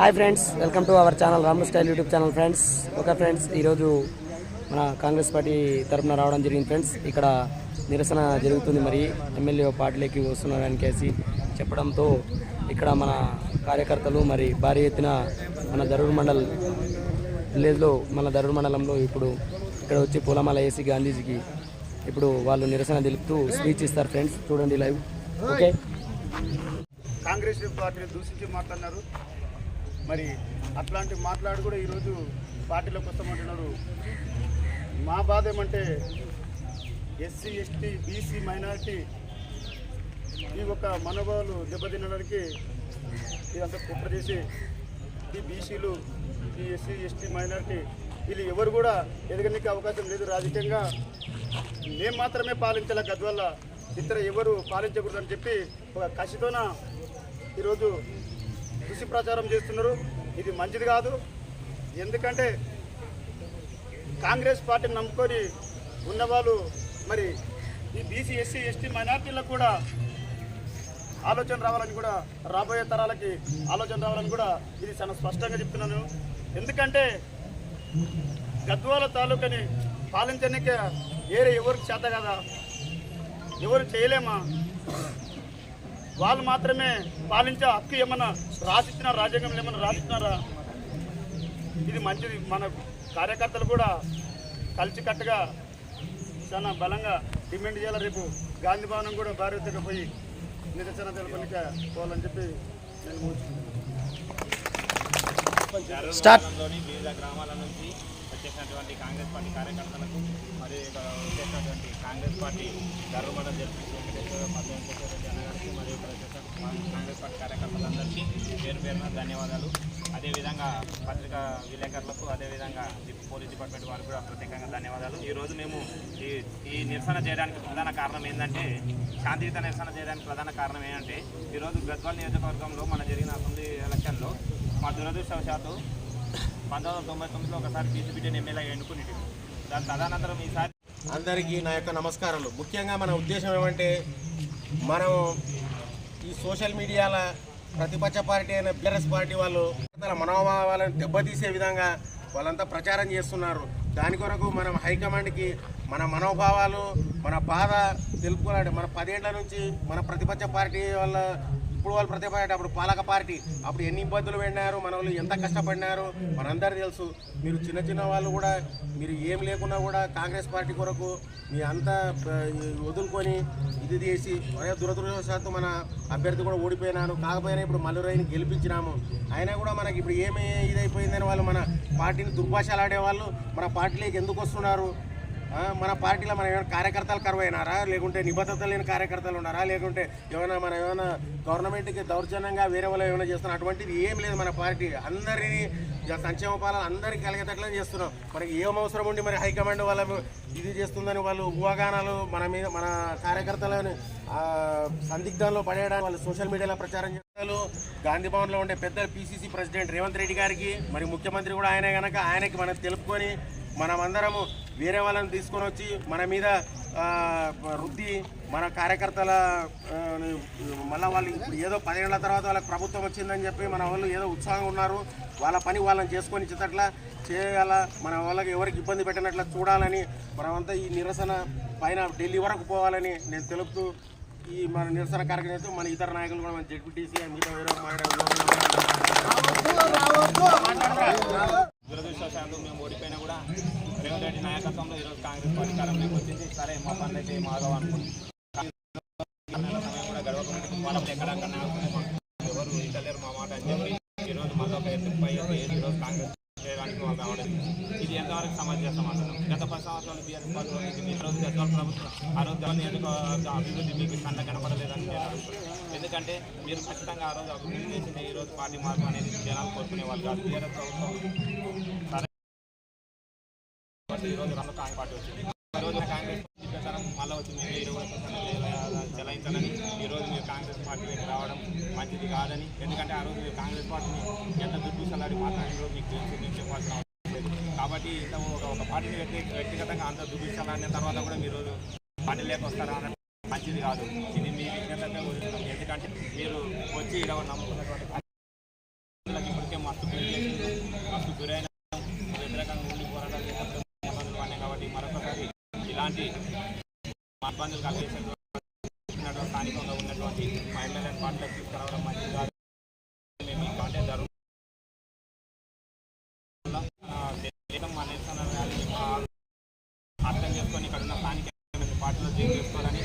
Hi friends welcome to our channel Ramu style YouTube channel friends. Okay friends ఈరోజు మన Congress party తరఫున రావడం జరిగింది ఫ్రెండ్స్. ఇక్కడ నిరసన జరుగుతుంది మరి. ఎమ్మెల్యే పార్టీలోకి వస్తున్నారని కేసి చెప్పడంతో ఇక్కడ మన కార్యకర్తలు మరి భారీ ఎత్తున మన దరూర్ మండల్ విలేజ్లో మన దరూర్ మండలంలో ఇప్పుడు ఇక్కడ వచ్చి పూలమాల వేసి గాంధీజీకి ఇప్పుడు వాళ్ళు నిరసన తెలుపుతూ స్పీచ్ ఇస్తారు ఫ్రెండ్స్. చూడండి లైవ్. ఓకే. కాంగ్రెస్ పార్టీని దూషించి మాట్లాడినారు. మరి అట్లాంటి మాట్లాడి కూడా ఈరోజు పార్టీలోకి వస్తామంటున్నారు మా బాధ ఏమంటే ఎస్సీ ఎస్టీ బీసీ మైనారిటీ ఈ యొక్క మనోభావాలు దెబ్బతినడానికి ఇదంతా కుట్ర చేసి ఈ బీసీలు ఈ ఎస్సీ ఎస్టీ మైనారిటీ వీళ్ళు ఎవరు కూడా ఎదగడానికి అవకాశం లేదు. రాజకీయంగా మేము మాత్రమే పాలించాలి గద్వల్ల ఇతర ఎవరు పాలించకూడదని చెప్పి ఒక కసితోన ఈరోజు కృషి ప్రచారం చేస్తున్నారు. ఇది మంచిది కాదు. ఎందుకంటే కాంగ్రెస్ పార్టీని నమ్ముకొని ఉన్నవాళ్ళు మరి ఈ బీసీ ఎస్సీ ఎస్టీ మైనార్టీలకు కూడా ఆలోచన రావాలని కూడా రాబోయే తరాలకి ఆలోచన రావాలని కూడా ఇది చాలా స్పష్టంగా చెప్తున్నాను. ఎందుకంటే గద్వాల తాలూకాని పాలించడానికి వేరే ఎవరికి చేత కదా? ఎవరు చేయలేమా? వాళ్ళు మాత్రమే పాలించే హక్కు ఏమన్నా రాసిచ్చినారా రాజ్యాంగంలో ఏమన్నా రాసిచ్చినారా ఇది మంచిది. మన కార్యకర్తలు కూడా కలిసికట్టుగా చాలా బలంగా డిమాండ్ చేయాలి రేపు గాంధీ భవనం కూడా భారతీయంగా పోయి నిరసన తెలపడానికి పోవాలని చెప్పి నేను స్టార్ట్ గ్రామాల నుంచి వచ్చేసినటువంటి కాంగ్రెస్ పార్టీ కార్యకర్తలకు మరియు ఇక్కడ వచ్చేసినటువంటి కాంగ్రెస్ పార్టీ ధర్మమండలం జరిపించి వెంకటేశ్వర పద్మ వెంకటేశ్వర రెడ్డి అన్నగారికి మరియు ఇక్కడ వచ్చేసిన కాంగ్రెస్ పార్టీ కార్యకర్తలందరికీ పేరు పేరున ధన్యవాదాలు. అదేవిధంగా పత్రికా విలేకరులకు అదేవిధంగా పోలీస్ డిపార్ట్మెంట్ వారికి కూడా ప్రత్యేకంగా ధన్యవాదాలు. ఈరోజు మేము ఈ ఈ నిరసన చేయడానికి ప్రధాన కారణం ఏంటంటే శాంతియుత నిరసన చేయడానికి ప్రధాన కారణం ఏంటంటే ఈరోజు గద్వాల్ నియోజకవర్గంలో మన జరిగిన అసెంబ్లీ ఎలక్షన్లో మా దురదృష్టవశాత్తు పంతొమ్మిది వందల తొంభై తొమ్మిదిలో ఒకసారి బీసీపీటీని ఎమ్మెల్యేగా ఎన్నుకుని దాని తదనంతరం ఈసారి అందరికీ నా యొక్క నమస్కారాలు. ముఖ్యంగా మన ఉద్దేశం ఏమంటే మనం ఈ సోషల్ మీడియాల ప్రతిపక్ష పార్టీ అయిన బీఆర్ఎస్ పార్టీ వాళ్ళు తన మనోభావాలను దెబ్బతీసే విధంగా వాళ్ళంతా ప్రచారం చేస్తున్నారు. దాని కొరకు మనం హైకమాండ్కి మన మనోభావాలు మన బాధ తెలుపుకోవాలంటే మన పదేళ్ళ నుంచి మన ప్రతిపక్ష పార్టీ వాళ్ళ ఇప్పుడు వాళ్ళు ప్రతిపక్ష అప్పుడు పాలక పార్టీ అప్పుడు ఎన్ని ఇబ్బందులు పడినారు మన వాళ్ళు ఎంత కష్టపడినారు మనందరూ తెలుసు. మీరు చిన్న చిన్న వాళ్ళు కూడా మీరు ఏం లేకున్నా కూడా కాంగ్రెస్ పార్టీ కొరకు మీ అంతా వదులుకొని ఇది చేసి అదే దురదృష్టవశాత్తు మన అభ్యర్థి కూడా ఓడిపోయినాను కాకపోయినా ఇప్పుడు మల్లురాయిని గెలిపించినాము. అయినా కూడా మనకి ఇప్పుడు ఏమి ఇదైపోయిందని వాళ్ళు మన పార్టీని దుర్భాషలు ఆడేవాళ్ళు మన పార్టీలోకి ఎందుకు వస్తున్నారు? మన పార్టీలో మన ఏమైనా కార్యకర్తలు కరువైనారా? లేకుంటే నిబద్ధత లేని కార్యకర్తలు ఉన్నారా? లేకుంటే ఏమైనా మన ఏమైనా గవర్నమెంట్కి దౌర్జన్యంగా వేరే వాళ్ళు ఏమైనా చేస్తున్నా? అటువంటిది ఏం లేదు మన పార్టీ. అందరినీ సంక్షేమ పాలన అందరికీ కలిగేటట్లనే చేస్తున్నాం. మనకి ఏం అవసరం ఉండి మరి హైకమాండ్ వాళ్ళ ఇది చేస్తుందని వాళ్ళు ఊహాగానాలు మన మీద మన కార్యకర్తలను సందిగ్ధంలో పడేయడానికి వాళ్ళు సోషల్ మీడియాలో ప్రచారం చేస్తారు గాంధీ భవన్లో ఉండే పెద్ద పిసిసి ప్రెసిడెంట్ రేవంత్ రెడ్డి గారికి మరి ముఖ్యమంత్రి కూడా ఆయనే కనుక ఆయనకి మనం తెలుపుకొని మనమందరము వేరే వాళ్ళని తీసుకొని వచ్చి మన మీద ఆ, రుద్ది మన కార్యకర్తల మళ్ళీ వాళ్ళు ఇప్పుడు ఏదో పదేళ్ళ తర్వాత వాళ్ళకి ప్రభుత్వం వచ్చిందని చెప్పి మన వాళ్ళు ఏదో ఉత్సాహంగా ఉన్నారు. వాళ్ళ పని వాళ్ళని చేసుకొని ఇచ్చేటట్ల చేయాల మన వాళ్ళకి ఎవరికి ఇబ్బంది పెట్టినట్ల చూడాలని మనమంతా ఈ నిరసన పైన ఢిల్లీ వరకు పోవాలని నేను తెలుపుతూ ఈ మన నిరసన కార్యక్రమం మన ఇతర నాయకులు కూడా మన జడ్పీటీసీ మిగతా వేరే మాట్లాడారు దురదృష్టవశాత్తు మేము ఓడిపోయినా కూడా రేవంత్ రెడ్డి నాయకత్వంలో ఈరోజు కాంగ్రెస్ పార్టీ కాలంలోకి వచ్చింది సరే మా పనులు అయితే మాగవు అనుకుంది సమయం కూడా గడవకుండా ఎక్కడక్కడ ఎవరు ఇంటలేరు మా మాట అని చెప్పి ఈరోజు మళ్ళీ ఒక ఎత్తు పై ఎత్తు వేసి ఈరోజు కాంగ్రెస్ చేయడానికి వాళ్ళు రావడం ఇది ఎంతవరకు సమంజసం అసలు గత పది సంవత్సరాలు బీఆర్ఎస్ పార్టీ ఈ రోజు గద్వాల ప్రభుత్వం ఆ రోజు గవర్న నియోజకవర్గ అభివృద్ధి మీకు కన్న కనపడలేదని ఎందుకంటే మీరు ఖచ్చితంగా ఆ రోజు అభివృద్ధి చేసింది ఈ రోజు పార్టీ మార్పు అనేది జనాలు కోరుకునే వాళ్ళు కాదు. బీఆర్ఎస్ ప్రభుత్వం సరే. ఈ రోజు రెండు కాంగ్రెస్ పార్టీ వచ్చింది. చేస్తానని ఈరోజు మీరు కాంగ్రెస్ పార్టీ వైపు రావడం మంచిది కాదని. ఎందుకంటే ఆ రోజు మీరు కాంగ్రెస్ పార్టీని ఎంత దుర్దూసలాడి మాట్లాడినో మీకు తెలిసి మీకు చెప్పాల్సిన అవసరం లేదు. కాబట్టి ఇంత ఒక ఒక పార్టీని వ్యక్తి వ్యక్తిగతంగా అంత దుర్దూసలాడిన తర్వాత కూడా మీరు పార్టీ లేకొస్తారా అన్న మంచిది కాదు. ఇది మీ విజ్ఞతంగా కోరుతున్నాం ఎందుకంటే మీరు వచ్చి ఇలా నమ్ముకున్నటువంటి ఇప్పటికే మస్తు మస్తు గురైన వ్యతిరేకంగా ఉండి పోరాటాలు కాబట్టి మరొకసారి ఇలాంటి ఇబ్బందులు కలిగేసేటువంటి ఎమ్మెల్యే కాంటాక్ట్ తీసుకురావడం మంచిది కాదు. మేము ఈ కాంటాక్ట్ జరుగుతుంది అర్థం చేసుకొని ఇక్కడ ఉన్న స్థానిక పార్టీలో చేసుకోవాలని